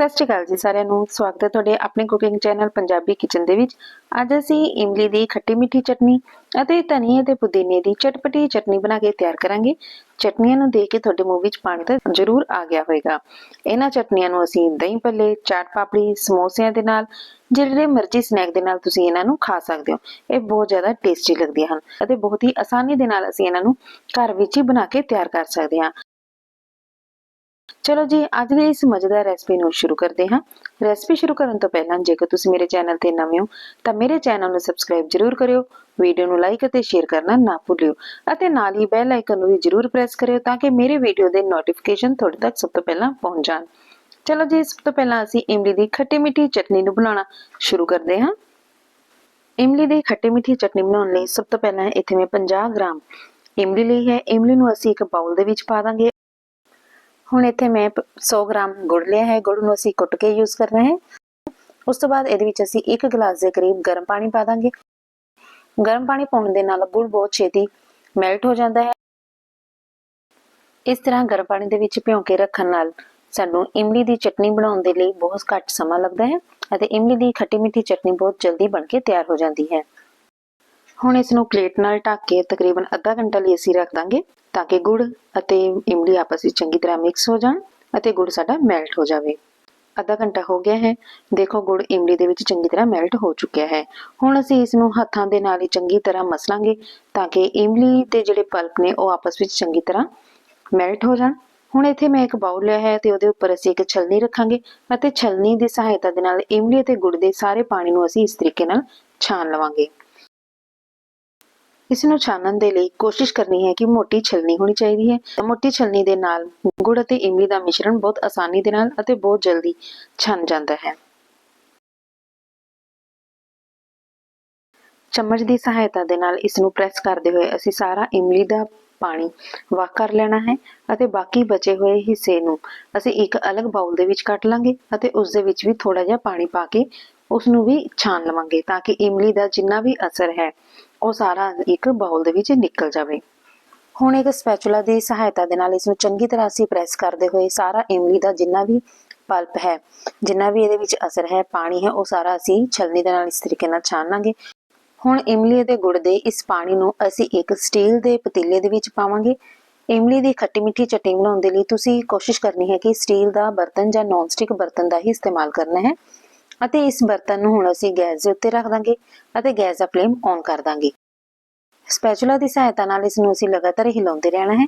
ਸਤਿ ਸ਼੍ਰੀ ਅਕਾਲ ਜੀ ਸਾਰਿਆਂ ਨੂੰ। ਸਵਾਗਤ ਹੈ ਤੁਹਾਡੇ ਆਪਣੇ ਕੁਕਿੰਗ ਚੈਨਲ ਪੰਜਾਬੀ ਕਿਚਨ ਦੇ ਵਿੱਚ। ਅੱਜ ਅਸੀਂ ਇਮਲੀ ਦੀ ਖੱਟੀ ਮਿੱਠੀ ਚਟਨੀ ਅਤੇ ਧਨੀਏ ਤੇ ਪੁਦੀਨੇ ਦੀ ਚਟਪਟੀ ਚਟਨੀ ਬਣਾ ਕੇ ਤਿਆਰ ਕਰਾਂਗੇ। ਚਟਨੀਆਂ ਨੂੰ ਦੇਖ ਕੇ ਤੁਹਾਡੇ ਮੂੰਹ ਵਿੱਚ ਪਾਣੀ ਤਾਂ ਜ਼ਰੂਰ ਆ ਗਿਆ ਹੋਵੇਗਾ। ਇਹਨਾਂ ਚਟਨੀਆਂ ਨੂੰ ਅਸੀਂ ਦਹੀਂ ਭੱਲੇ ਚਾਟ ਪਾਪੜੀ, ਸਮੋਸਿਆਂ ਦੇ ਨਾਲ ਜਿਹੜੇ ਮਰਜ਼ੀ ਸਨੈਕ ਦੇ ਨਾਲ ਤੁਸੀਂ ਇਹਨਾਂ ਨੂੰ ਖਾ ਸਕਦੇ ਹੋ। ਇਹ ਬਹੁਤ ਜ਼ਿਆਦਾ ਟੇਸਟੀ ਲੱਗਦੀਆਂ ਹਨ ਅਤੇ ਬਹੁਤ ਹੀ ਆਸਾਨੀ ਦੇ ਨਾਲ ਅਸੀਂ ਇਹਨਾਂ ਨੂੰ ਘਰ ਵਿੱਚ ਹੀ ਬਣਾ ਕੇ ਤਿਆਰ ਕਰ ਸਕਦੇ ਹਾਂ। ਚਲੋ ਜੀ, ਅੱਜ ਦੀ ਇਸ ਮਜ਼ੇਦਾਰ ਰੈਸਪੀ ਨੂੰ ਸ਼ੁਰੂ ਕਰਦੇ ਹਾਂ। ਰੈਸਪੀ ਸ਼ੁਰੂ ਕਰਨ ਤੋਂ ਪਹਿਲਾਂ ਜੇਕਰ ਤੁਸੀਂ ਮੇਰੇ ਚੈਨਲ ਤੇ ਨਵੇਂ ਹੋ, ਤਾਂ ਮੇਰੇ ਚੈਨਲ ਨੂੰ ਸਬਸਕ੍ਰਾਈਬ ਜਰੂਰ ਕਰਿਓ ਵੀਡੀਓ ਨੂੰ ਲਾਈਕ ਅਤੇ ਸ਼ੇਅਰ ਕਰਨਾ ਨਾ ਭੁੱਲਿਓ ਅਤੇ ਨਾਲ ਹੀ ਬੈਲ ਆਈਕਨ ਨੂੰ ਵੀ ਜਰੂਰ ਪ੍ਰੈਸ ਕਰਿਓ ਤਾਂ ਕਿ ਮੇਰੇ ਵੀਡੀਓ ਦੇ ਨੋਟੀਫਿਕੇਸ਼ਨ ਤੁਹਾਡੇ ਤੱਕ ਸਭ ਤੋਂ ਪਹਿਲਾਂ ਪਹੁੰਚ ਜਾਣ। ਚਲੋ ਜੀ, ਸਭ ਤੋਂ ਪਹਿਲਾਂ ਅਸੀਂ ਇਮਲੀ ਦੀ ਖੱਟੀ ਮਿੱਠੀ ਚਟਨੀ ਨੂੰ ਬਣਾਉਣਾ ਸ਼ੁਰੂ ਕਰਦੇ ਹਾਂ। ਇਮਲੀ ਦੀ ਖੱਟੀ ਮਿੱਠੀ ਚਟਨੀ ਬਣਾਉਣ ਲਈ ਸਭ ਤੋਂ ਪਹਿਲਾਂ ਇੱਥੇ ਮੈਂ 50 ਗ੍ਰਾਮ ਇਮਲੀ ਲਈ ਹੈ। ਇਮਲੀ ਨੂੰ ਅਸੀਂ ਇੱਕ ਬਾਉਲ ਦੇ ਵਿੱਚ ਪਾ ਦਾਂਗੇ। ਹੁਣ ਇੱਥੇ ਮੈਂ 100 ਗ੍ਰਾਮ ਗੁੜ ਲਿਆ ਹੈ, ਗੁੜ ਨੂੰ ਅਸੀਂ ਕੁੱਟ ਕੇ ਯੂਜ਼ ਕਰਨਾ ਹੈ। ਉਸ ਤੋਂ ਬਾਅਦ ਇਹਦੇ ਵਿੱਚ ਅਸੀਂ 1 ਗਲਾਸ ਦੇ ਕਰੀਬ ਗਰਮ ਪਾਣੀ ਪਾ ਦਾਂਗੇ। ਗਰਮ ਪਾਣੀ ਪਾਉਣ ਦੇ ਨਾਲ ਗੁੜ ਬਹੁਤ ਛੇਤੀ ਮੈਲਟ ਹੋ ਜਾਂਦਾ ਹੈ। ਇਸ ਤਰ੍ਹਾਂ ਗਰਮ ਪਾਣੀ ਦੇ ਵਿੱਚ ਭਿਉਂ ਕੇ ਰੱਖਣ ਨਾਲ ਸਾਨੂੰ ਇਮਲੀ ਦੀ ਚਟਨੀ ਬਣਾਉਣ ਦੇ ਲਈ ਬਹੁਤ ਘੱਟ ਸਮਾਂ ਲੱਗਦਾ ਹੈ ਅਤੇ ਇਮਲੀ ਦੀ ਖੱਟੀ ਮਿੱਠੀ ਚਟਨੀ ਬਹੁਤ ਜਲਦੀ ਬਣ ਕੇ ਤਿਆਰ ਹੋ ਜਾਂਦੀ ਹੈ। ਹੁਣ ਇਸ ਨੂੰ ਪਲੇਟ ਨਾਲ ਢੱਕ ਕੇ ਤਕਰੀਬਨ ਅੱਧਾ ਘੰਟਾ ਲਈ ਅਸੀਂ ਰੱਖ ਦਾਂਗੇ। ਤਾਂ ਕਿ ਗੁੜ ਅਤੇ ਇਮਲੀ ਆਪਸ ਵਿੱਚ ਚੰਗੀ ਤਰ੍ਹਾਂ ਮਿਕਸ ਹੋ ਜਾਣ ਅਤੇ ਗੁੜ ਸਾਡਾ ਮੈਲਟ ਹੋ ਜਾਵੇ। ਅੱਧਾ ਘੰਟਾ ਹੋ ਗਿਆ ਹੈ। ਦੇਖੋ ਗੁੜ ਇਮਲੀ ਦੇ ਵਿੱਚ ਚੰਗੀ ਤਰ੍ਹਾਂ ਮੈਲਟ ਹੋ ਚੁੱਕਿਆ ਹੈ। ਹੁਣ ਅਸੀਂ ਇਸ ਨੂੰ ਹੱਥਾਂ ਦੇ ਨਾਲ ਹੀ ਚੰਗੀ ਤਰ੍ਹਾਂ ਮਸਲਾਂਗੇ ਤਾਂ ਕਿ ਇਮਲੀ ਦੇ ਜਿਹੜੇ ਪਲਪ ਨੇ ਉਹ ਆਪਸ ਵਿੱਚ ਚੰਗੀ ਤਰ੍ਹਾਂ ਮੈਲਟ ਹੋ ਜਾਣ। ਹੁਣ ਇੱਥੇ ਮੈਂ ਇੱਕ ਬਾਉਲ ਲਿਆ ਹੈ ਤੇ ਉਹਦੇ ਉੱਪਰ ਅਸੀਂ ਇੱਕ ਛਲਨੀ ਰੱਖਾਂਗੇ ਅਤੇ ਛਲਨੀ ਦੀ ਸਹਾਇਤਾ ਦੇ ਨਾਲ ਇਮਲੀ ਅਤੇ ਗੁੜ ਦੇ ਸਾਰੇ ਪਾਣੀ ਨੂੰ ਅਸੀਂ ਇਸ ਤਰੀਕੇ ਨਾਲ ਛਾਣ ਲਵਾਂਗੇ। ਇਸ ਨੂੰ ਛਾਣਨ ਦੇ ਲਈ ਕੋਸ਼ਿਸ਼ ਕਰਨੀ ਹੈ ਕਿ ਮੋਟੀ ਛਲਨੀ ਹੋਣੀ ਚਾਹੀਦੀ ਹੈ। ਮੋਟੀ ਛਲਨੀ ਦੇ ਨਾਲ ਗੁੜ ਅਤੇ ਇਮਲੀ ਦਾ ਮਿਸ਼ਰਣ ਬਹੁਤ ਆਸਾਨੀ ਦੇ ਨਾਲ ਅਤੇ ਬਹੁਤ ਜਲਦੀ ਛਣ ਜਾਂਦਾ ਹੈ। ਚਮਚ ਦੀ ਸਹਾਇਤਾ ਦੇ ਨਾਲ ਇਸ ਨੂੰ ਪ੍ਰੈਸ ਕਰਦੇ ਹੋਏ ਅਸੀਂ ਸਾਰਾ ਇਮਲੀ ਦਾ ਪਾਣੀ ਵਾਕ ਕਰ ਲੈਣਾ ਹੈ ਅਤੇ ਬਾਕੀ ਬਚੇ ਹੋਏ ਹਿੱਸੇ ਨੂੰ ਅਸੀਂ ਇੱਕ ਅਲੱਗ ਬਾਉਲ ਦੇ ਵਿੱਚ ਕੱਟ ਲਾਂਗੇ ਅਤੇ ਉਸ ਦੇ ਵਿੱਚ ਵੀ ਥੋੜਾ ਜਿਹਾ ਪਾਣੀ ਪਾ ਕੇ ਉਸ ਨੂੰ ਵੀ ਛਾਣ ਲਵਾਂਗੇ ਤਾਂ ਕਿ ਇਮਲੀ ਦਾ ਜਿੰਨਾ ਵੀ ਅਸਰ ਹੈ ਉਹ ਸਾਰਾ ਇੱਕ ਬਾਉਲ ਦੇ ਵਿੱਚ ਨਿਕਲ ਜਾਵੇ। ਹੁਣ ਇੱਕ ਸਪੈਚੂਲਾ ਦੀ ਸਹਾਇਤਾ ਦੇ ਨਾਲ ਇਸ ਨੂੰ ਚੰਗੀ ਤਰ੍ਹਾਂ ਅਸੀਂ ਪ੍ਰੈਸ ਕਰਦੇ ਹੋਏ ਸਾਰਾ ਇਮਲੀ ਦਾ ਜਿੰਨਾ ਵੀ ਪਲਪ ਹੈ, ਜਿੰਨਾ ਵੀ ਇਹਦੇ ਵਿੱਚ ਅਸਰ ਹੈ, ਪਾਣੀ ਹੈ, ਉਹ ਸਾਰਾ ਅਸੀਂ ਛਲਨੀ ਦੇ ਨਾਲ ਇਸ ਤਰੀਕੇ ਨਾਲ ਛਾਣਾਂਗੇ ਹੁਣ ਇਮਲੀ ਦੇ ਗੁੜ ਦੇ ਇਸ ਪਾਣੀ ਨੂੰ ਅਸੀਂ ਇੱਕ ਸਟੀਲ ਦੇ ਪਤੀਲੇ ਦੇ ਵਿੱਚ ਪਾਵਾਂਗੇ। ਇਮਲੀ ਦੀ ਖੱਟੀ ਮਿੱਠੀ ਚਟਨੀ ਬਣਾਉਣ ਦੇ ਲਈ ਤੁਸੀਂ ਕੋਸ਼ਿਸ਼ ਕਰਨੀ ਹੈ ਕਿ ਸਟੀਲ ਦਾ ਬਰਤਨ ਜਾਂ ਨੌਨ ਸਟਿਕ ਬਰਤਨ ਦਾ ਹੀ ਇਸਤੇਮਾਲ ਕਰਨਾ ਹੈ। ਅਤੇ ਇਸ ਬਰਤਨ ਨੂੰ ਹੁਣ ਅਸੀਂ ਗੈਸ ਦੇ ਉੱਤੇ ਰੱਖ ਦਾਂਗੇ ਅਤੇ ਗੈਸ ਦਾ ਫਲੇਮ ਔਨ ਕਰ ਦਾਂਗੇ। ਸਪੈਚੂਲਾ ਦੀ ਸਹਾਇਤਾ ਨਾਲ ਇਸ ਨੂੰ ਅਸੀਂ ਲਗਾਤਾਰ ਹਿਲਾਉਂਦੇ ਰਹਿਣਾ ਹੈ।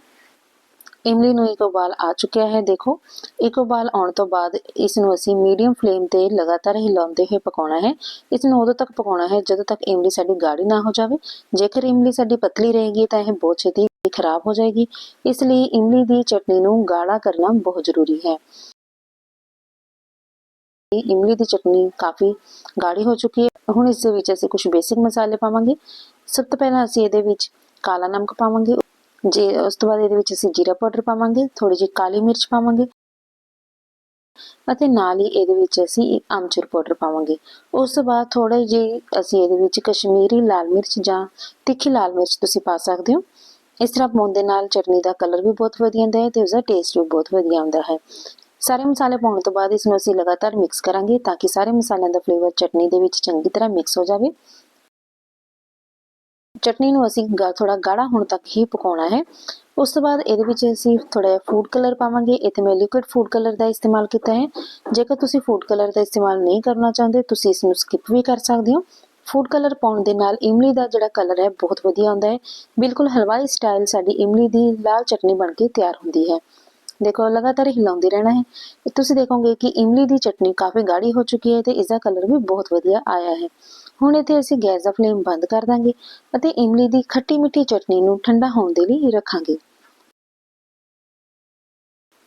ਇਮਲੀ ਨੂੰ ਇੱਕ ਉਬਾਲ ਆ ਚੁੱਕਿਆ ਹੈ, ਦੇਖੋ। ਇੱਕ ਉਬਾਲ ਆਉਣ ਤੋਂ ਬਾਅਦ ਇਸ ਨੂੰ ਅਸੀਂ ਮੀਡੀਅਮ ਫਲੇਮ ਤੇ ਲਗਾਤਾਰ ਹਿਲਾਉਂਦੇ ਹੋਏ ਪਕਾਉਣਾ ਹੈ। ਇਸ ਨੂੰ ਉਦੋਂ ਤੱਕ ਪਕਾਉਣਾ ਹੈ ਜਦੋਂ ਤੱਕ ਇਮਲੀ ਸਾਡੀ ਗਾੜੀ ਨਾ ਹੋ ਜਾਵੇ। ਜੇਕਰ ਇਮਲੀ ਸਾਡੀ ਪਤਲੀ ਰਹੇਗੀ ਤਾਂ ਇਹ ਬਹੁਤ ਛੇਤੀ ਖਰਾਬ ਹੋ ਜਾਏਗੀ। ਇਸ ਲਈ ਇਮਲੀ ਦੀ ਚਟਨੀ ਨੂੰ ਗਾੜਾ ਕਰਨਾ ਬਹੁਤ ਜ਼ਰੂਰੀ ਹੈ। ਇਮਲੀ ਦੀ ਚਟਨੀ ਕਾਫੀ ਗਾੜੀ ਹੋ ਚੁੱਕੀ ਹੈ ਹੁਣ ਇਸ ਦੇ ਵਿੱਚ ਅਸੀਂ ਕੁਝ ਬੇਸਿਕ ਮਸਾਲੇ ਪਾਵਾਂਗੇ ਸਭ ਤੋਂ ਪਹਿਲਾਂ ਅਸੀਂ ਇਹਦੇ ਵਿੱਚ ਕਾਲਾ ਨਮਕ ਪਾਵਾਂਗੇ ਜੇ ਉਸ ਤੋਂ ਬਾਅਦ ਇਹਦੇ ਵਿੱਚ ਅਸੀਂ ਜੀਰਾ ਪਾਊਡਰ ਪਾਵਾਂਗੇ ਥੋੜੀ ਜਿਹੀ ਕਾਲੀ ਮਿਰਚ ਪਾਵਾਂਗੇ ਅਤੇ ਨਾਲ ਹੀ ਇਹਦੇ ਵਿੱਚ ਅਸੀਂ ਆਮਚੂਰ ਪਾਊਡਰ ਪਾਵਾਂਗੇ ਉਸ ਤੋਂ ਬਾਅਦ ਥੋੜਾ ਜਿਹੀ ਅਸੀਂ ਇਹਦੇ ਵਿੱਚ ਕਸ਼ਮੀਰੀ ਲਾਲ ਮਿਰਚ ਜਾਂ ਤਿੱਖੀ ਲਾਲ ਮਿਰਚ ਤੁਸੀਂ ਪਾ ਸਕਦੇ ਹੋ ਇਸ ਤਰ੍ਹਾਂ ਪਾਉਣ ਦੇ ਨਾਲ ਚਟਨੀ ਦਾ ਕਲਰ ਵੀ ਬਹੁਤ ਵਧੀਆ ਆਉਂਦਾ ਹੈ ਤੇ ਉਸਦਾ ਟੇਸਟ ਵੀ ਬਹੁਤ ਵਧੀਆ ਆਉਂਦਾ ਹੈ ਸਾਰੇ ਮਸਾਲੇ ਪਾਉਣ ਤੋਂ ਬਾਅਦ ਇਸ ਨੂੰ ਅਸੀਂ ਲਗਾਤਾਰ ਮਿਕਸ ਕਰਾਂਗੇ ਤਾਂ ਕਿ ਸਾਰੇ ਮਸਾਲਿਆਂ ਦਾ ਫਲੇਵਰ ਚਟਨੀ ਦੇ ਵਿੱਚ ਚੰਗੀ ਤਰ੍ਹਾਂ ਮਿਕਸ ਹੋ ਜਾਵੇ। ਚਟਨੀ ਨੂੰ ਅਸੀਂ ਥੋੜਾ ਗਾੜਾ ਹੋਣ ਤੱਕ ਹੀ ਪਕਾਉਣਾ ਹੈ। ਉਸ ਤੋਂ ਬਾਅਦ ਇਹਦੇ ਵਿੱਚ ਅਸੀਂ ਥੋੜਾ ਜਿਹਾ ਫੂਡ ਕਲਰ ਪਾਵਾਂਗੇ। ਇੱਥੇ ਮੈਂ ਲਿਕੁਇਡ ਫੂਡ ਕਲਰ ਦਾ ਇਸਤੇਮਾਲ ਕੀਤਾ ਹੈ। ਜੇਕਰ ਤੁਸੀਂ ਫੂਡ ਕਲਰ ਦਾ ਇਸਤੇਮਾਲ ਨਹੀਂ ਕਰਨਾ ਚਾਹੁੰਦੇ, ਤੁਸੀਂ ਇਸ ਨੂੰ ਸਕਿਪ ਵੀ ਕਰ ਸਕਦੇ ਹੋ। ਫੂਡ ਕਲਰ ਪਾਉਣ ਦੇ ਨਾਲ ਇਮਲੀ ਦਾ ਜਿਹੜਾ ਕਲਰ ਹੈ, ਬਹੁਤ ਵਧੀਆ ਆਉਂਦਾ ਹੈ। ਬਿਲਕੁਲ ਹਲਵਾਈ ਸਟਾਈਲ ਸਾਡੀ ਇਮਲੀ ਦੀ ਲਾਲ ਚਟਨੀ ਬਣ ਕੇ ਤਿਆਰ ਹੁੰਦੀ ਹੈ। ਦੇਖੋ, ਲਗਾਤਾਰ ਹਿਲਾਉਂਦੇ ਰਹਿਣਾ ਹੈ। ਤੁਸੀਂ ਦੇਖੋਗੇ ਕਿ ਇਮਲੀ ਦੀ ਚਟਨੀ ਕਾਫੀ ਗਾੜੀ ਹੋ ਚੁੱਕੀ ਹੈ ਤੇ ਇਸ ਦਾ ਕਲਰ ਵੀ ਬਹੁਤ ਵਧੀਆ ਆਇਆ ਹੈ। ਹੁਣ ਇੱਥੇ ਅਸੀਂ ਗੈਸ ਦਾ ਫਲੇਮ ਬੰਦ ਕਰ ਦਾਂਗੇ ਅਤੇ ਇਮਲੀ ਦੀ ਖੱਟੀ ਮਿੱਠੀ ਚਟਨੀ ਨੂੰ ਠੰਡਾ ਹੋਣ ਦੇ ਲਈ ਰੱਖਾਂਗੇ।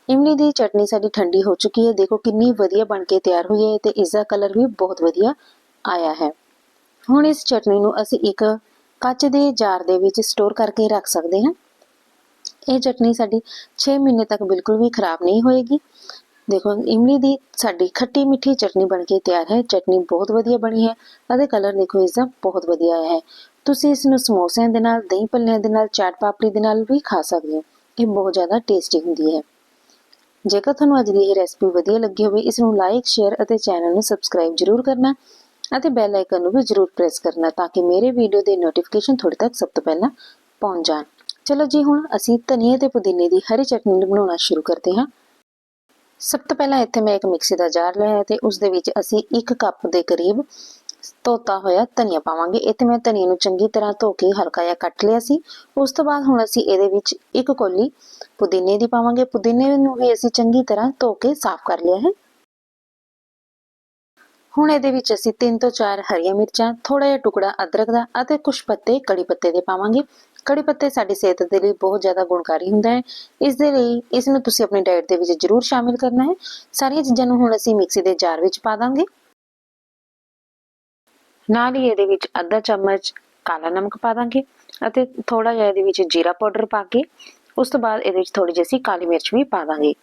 ਇਮਲੀ ਦੀ ਚਟਨੀ ਸਾਡੀ ਠੰਡੀ ਹੋ ਚੁੱਕੀ ਹੈ। ਦੇਖੋ, ਕਿੰਨੀ ਵਧੀਆ ਬਣ ਕੇ ਤਿਆਰ ਹੋਈ ਹੈ ਤੇ ਇਸ ਦਾ ਕਲਰ ਵੀ ਬਹੁਤ ਵਧੀਆ ਆਇਆ ਹੈ। ਹੁਣ ਇਸ ਚਟਨੀ ਨੂੰ ਅਸੀਂ ਇੱਕ ਕੱਚ ਦੇ ਜਾਰ ਦੇ ਵਿੱਚ ਸਟੋਰ ਕਰਕੇ ਰੱਖ ਸਕਦੇ ਹਾਂ। ਇਹ ਚਟਨੀ ਸਾਡੀ 6 ਮਹੀਨੇ ਤੱਕ ਬਿਲਕੁਲ ਵੀ ਖਰਾਬ ਨਹੀਂ ਹੋਏਗੀ। ਦੇਖੋ, ਇਮਲੀ ਦੀ ਸਾਡੀ ਖੱਟੀ ਮਿੱਠੀ ਚਟਨੀ ਬਣ ਕੇ ਤਿਆਰ ਹੈ। ਚਟਨੀ ਬਹੁਤ ਵਧੀਆ ਬਣੀ ਹੈ ਅਤੇ ਕਲਰ ਦੇਖੋ, ਇਸ ਦਾ ਬਹੁਤ ਵਧੀਆ ਆਇਆ ਹੈ। ਤੁਸੀਂ ਇਸ ਨੂੰ ਸਮੋਸਿਆਂ ਦੇ ਨਾਲ, ਦਹੀਂ ਭੱਲਿਆਂ ਦੇ ਨਾਲ, ਚਾਟ ਪਾਪੜੀ ਦੇ ਨਾਲ ਵੀ ਖਾ ਸਕਦੇ ਹੋ। ਇਹ ਬਹੁਤ ਜ਼ਿਆਦਾ ਟੇਸਟੀ ਹੁੰਦੀ ਹੈ। ਜੇਕਰ ਤੁਹਾਨੂੰ ਅੱਜ ਦੀ ਇਹ ਰੈਸਪੀ ਵਧੀਆ ਲੱਗੀ ਹੋਵੇ, ਇਸ ਨੂੰ ਲਾਈਕ, ਸ਼ੇਅਰ ਅਤੇ ਚੈਨਲ ਨੂੰ ਸਬਸਕ੍ਰਾਈਬ ਜ਼ਰੂਰ ਕਰਨਾ ਅਤੇ ਬੈਲ ਆਈਕਨ ਨੂੰ ਵੀ ਜ਼ਰੂਰ ਪ੍ਰੈਸ ਕਰਨਾ ਤਾਂ ਕਿ ਮੇਰੇ ਵੀਡੀਓ ਦੇ ਨੋਟੀਫਿਕੇਸ਼ਨ ਤੁਹਾਡੇ ਤੱਕ ਸਭ ਤੋਂ ਪਹਿਲਾਂ ਪਹੁੰਚ ਜਾਣ। ਚਲੋ ਜੀ, ਹੁਣ ਅਸੀਂ ਧਨੀਏ ਤੇ ਪੁਦੀਨੇ ਦੀ ਹਰੀ ਚਟਨੀ ਬਣਾਉਣਾ ਸ਼ੁਰੂ ਕਰਦੇ ਹਾਂ। ਸਭ ਤੋਂ ਪਹਿਲਾਂ ਇੱਥੇ ਮੈਂ ਇੱਕ ਮਿਕਸੀ ਦਾ ਜਾਰ ਲਿਆ ਹੈ ਤੇ ਉਸ ਦੇ ਵਿੱਚ ਅਸੀਂ 1 ਕੱਪ ਦੇ ਕਰੀਬ ਧੋਤਾ ਹੋਇਆ ਧਨੀਆ ਪਾਵਾਂਗੇ। ਇੱਥੇ ਮੈਂ ਧਨੀਏ ਨੂੰ ਚੰਗੀ ਤਰ੍ਹਾਂ ਧੋ ਕੇ ਹਲਕਾ ਜਿਹਾ ਕੱਟ ਲਿਆ ਸੀ। ਉਸ ਤੋਂ ਬਾਅਦ ਹੁਣ ਅਸੀਂ ਇਹਦੇ ਵਿੱਚ ਇੱਕ ਕੋਲੀ ਪੁਦੀਨੇ ਦੀ ਪਾਵਾਂਗੇ। ਪੁਦੀਨੇ ਨੂੰ ਵੀ ਅਸੀਂ ਚੰਗੀ ਤਰ੍ਹਾਂ ਧੋ ਕੇ ਸਾਫ਼ ਕਰ ਲਿਆ ਹੈ। ਹੁਣ ਇਹਦੇ ਵਿੱਚ ਅਸੀਂ 3 ਤੋਂ 4 ਹਰੀਆਂ ਮਿਰਚਾਂ ਥੋੜਾ ਜਿਹਾ ਟੁਕੜਾ ਅਦਰਕ ਦਾ ਅਤੇ ਕੁਝ ਪੱਤੇ ਕੜੀ ਪੱਤੇ ਦੇ ਪਾਵਾਂਗੇ। ਕੜੀ ਪੱਤੇ ਸਾਡੀ ਸਿਹਤ ਦੇ ਲਈ ਬਹੁਤ ਜ਼ਿਆਦਾ ਗੁਣਕਾਰੀ ਹੁੰਦਾ ਹੈ। ਇਸ ਦੇ ਲਈ ਇਸ ਨੂੰ ਤੁਸੀਂ ਆਪਣੀ ਡਾਈਟ ਦੇ ਵਿੱਚ ਜ਼ਰੂਰ ਸ਼ਾਮਿਲ ਕਰਨਾ ਹੈ। ਸਾਰੀਆਂ ਚੀਜ਼ਾਂ ਨੂੰ ਹੁਣ ਅਸੀਂ ਮਿਕਸੀ ਦੇ ਜਾਰ ਵਿੱਚ ਪਾ ਦਾਂਗੇ। ਨਾਲ ਹੀ ਇਹਦੇ ਵਿੱਚ ਅੱਧਾ ਚਮਚ ਕਾਲਾ ਨਮਕ ਪਾ ਦਾਂਗੇ ਅਤੇ ਥੋੜਾ ਜਿਹਾ ਇਹਦੇ ਵਿੱਚ ਜੀਰਾ ਪਾਊਡਰ ਪਾ ਕੇ ਉਸ ਤੋਂ ਬਾਅਦ ਇਹਦੇ ਵਿੱਚ ਥੋੜੀ ਜਿਹੀ ਅਸੀਂ ਕਾਲੀ ਮਿਰਚ ਵੀ ਪਾ ਦਾਂਗੇ।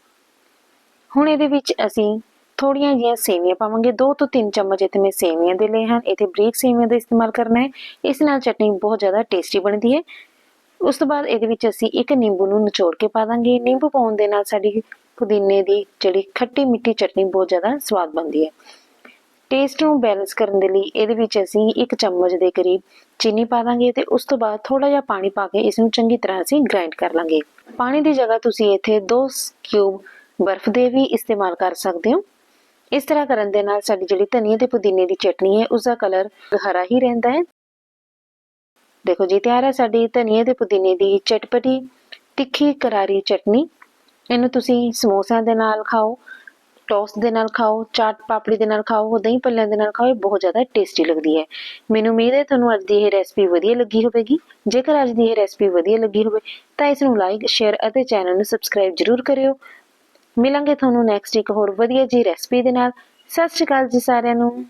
ਹੁਣ ਇਹਦੇ ਵਿੱਚ ਅਸੀਂ ਥੋੜੀਆਂ ਜਿਹੀਆਂ ਸੇਵੀਆਂ ਪਾਵਾਂਗੇ। 2 ਤੋਂ 3 ਚਮਚ ਇੱਥੇ ਮੈਂ ਸੇਵੀਆਂ ਦੇ ਲਏ ਹਨ। ਇੱਥੇ ਬਰੀਕ ਸੇਵੀਆਂ ਦਾ ਇਸਤੇਮਾਲ ਕਰਨਾ ਹੈ। ਇਸ ਨਾਲ ਚਟਨੀ ਬਹੁਤ ਜ਼ਿਆਦਾ ਟੇਸਟੀ ਬਣਦੀ ਹੈ। ਉਸ ਤੋਂ ਬਾਅਦ ਇਹਦੇ ਵਿੱਚ ਅਸੀਂ ਇੱਕ ਨਿੰਬੂ ਨੂੰ ਨਿਚੋੜ ਕੇ ਪਾ ਦਾਂਗੇ। ਨਿੰਬੂ ਪਾਉਣ ਦੇ ਨਾਲ ਸਾਡੀ ਪੁਦੀਨੇ ਦੀ ਜਿਹੜੀ ਖੱਟੀ ਮਿੱਠੀ ਚਟਨੀ ਬਹੁਤ ਜ਼ਿਆਦਾ ਸਵਾਦ ਬਣਦੀ ਹੈ। ਟੇਸਟ ਨੂੰ ਬੈਲੈਂਸ ਕਰਨ ਦੇ ਲਈ ਇਹਦੇ ਵਿੱਚ ਅਸੀਂ ਇੱਕ ਚਮਚ ਦੇ ਕਰੀਬ ਚੀਨੀ ਪਾ ਦਾਂਗੇ ਤੇ ਉਸ ਤੋਂ ਬਾਅਦ ਥੋੜਾ ਜਿਹਾ ਪਾਣੀ ਪਾ ਕੇ ਇਸ ਨੂੰ ਚੰਗੀ ਤਰ੍ਹਾਂ ਅਸੀਂ ਗ੍ਰਾਈਂਡ ਕਰ ਲਾਂਗੇ। ਪਾਣੀ ਦੀ ਜਗ੍ਹਾ ਤੁਸੀਂ ਇੱਥੇ 2 ਕਿਊਬ ਬਰਫ਼ ਦੇ ਵੀ ਇਸਤੇਮਾਲ ਕਰ ਸਕਦੇ ਹੋ। ਇਸ ਤਰ੍ਹਾਂ ਕਰਨ ਦੇ ਨਾਲ ਸਾਡੀ ਜਿਹੜੀ ਧਨੀਏ ਤੇ ਪੁਦੀਨੇ ਦੀ ਚਟਨੀ ਹੈ ਉਸ ਦਾ ਕਲਰ ਹਰਾ ਹੀ ਰਹਿੰਦਾ ਹੈ। ਦੇਖੋ ਜੀ, ਤਿਆਰ ਹੈ ਸਾਡੀ ਧਨੀਏ ਤੇ ਪੁਦੀਨੇ ਦੀ ਚਟਪਟੀ, ਤਿੱਖੀ ਕਰਾਰੀ ਚਟਨੀ। ਇਹਨੂੰ ਤੁਸੀਂ ਸਮੋਸਿਆਂ ਦੇ ਨਾਲ ਖਾਓ ਟੋਸਟ ਦੇ ਨਾਲ ਖਾਓ, ਚਾਟ ਪਾਪੜੀ ਦੇ ਨਾਲ ਖਾਓ, ਦਹੀਂ ਭੱਲਿਆਂ ਦੇ ਨਾਲ ਖਾਓ, ਇਹ ਬਹੁਤ ਜ਼ਿਆਦਾ ਟੇਸਟੀ ਲੱਗਦੀ ਹੈ। ਮੈਨੂੰ ਉਮੀਦ ਹੈ ਤੁਹਾਨੂੰ ਅੱਜ ਦੀ ਇਹ ਰੈਸਪੀ ਵਧੀਆ ਲੱਗੀ ਹੋਵੇਗੀ। ਜੇਕਰ ਅੱਜ ਦੀ ਇਹ ਰੈਸਪੀ ਵਧੀਆ ਲੱਗੀ ਹੋਵੇ, ਤਾਂ ਇਸ ਨੂੰ ਲਾਈਕ ਸ਼ੇਅਰ ਅਤੇ ਚੈਨਲ ਨੂੰ ਸਬਸਕ੍ਰਾਈਬ ਜ਼ਰੂਰ ਕਰਿਓ। ਮਿਲਾਂਗੇ ਤੁਹਾਨੂੰ ਨੈਕਸਟ ਇੱਕ ਹੋਰ ਵਧੀਆ ਜੀ ਰੈਸਪੀ ਦੇ ਨਾਲ। ਸਤਿ ਸ਼੍ਰੀ ਅਕਾਲ ਜੀ ਸਾਰਿਆਂ ਨੂੰ।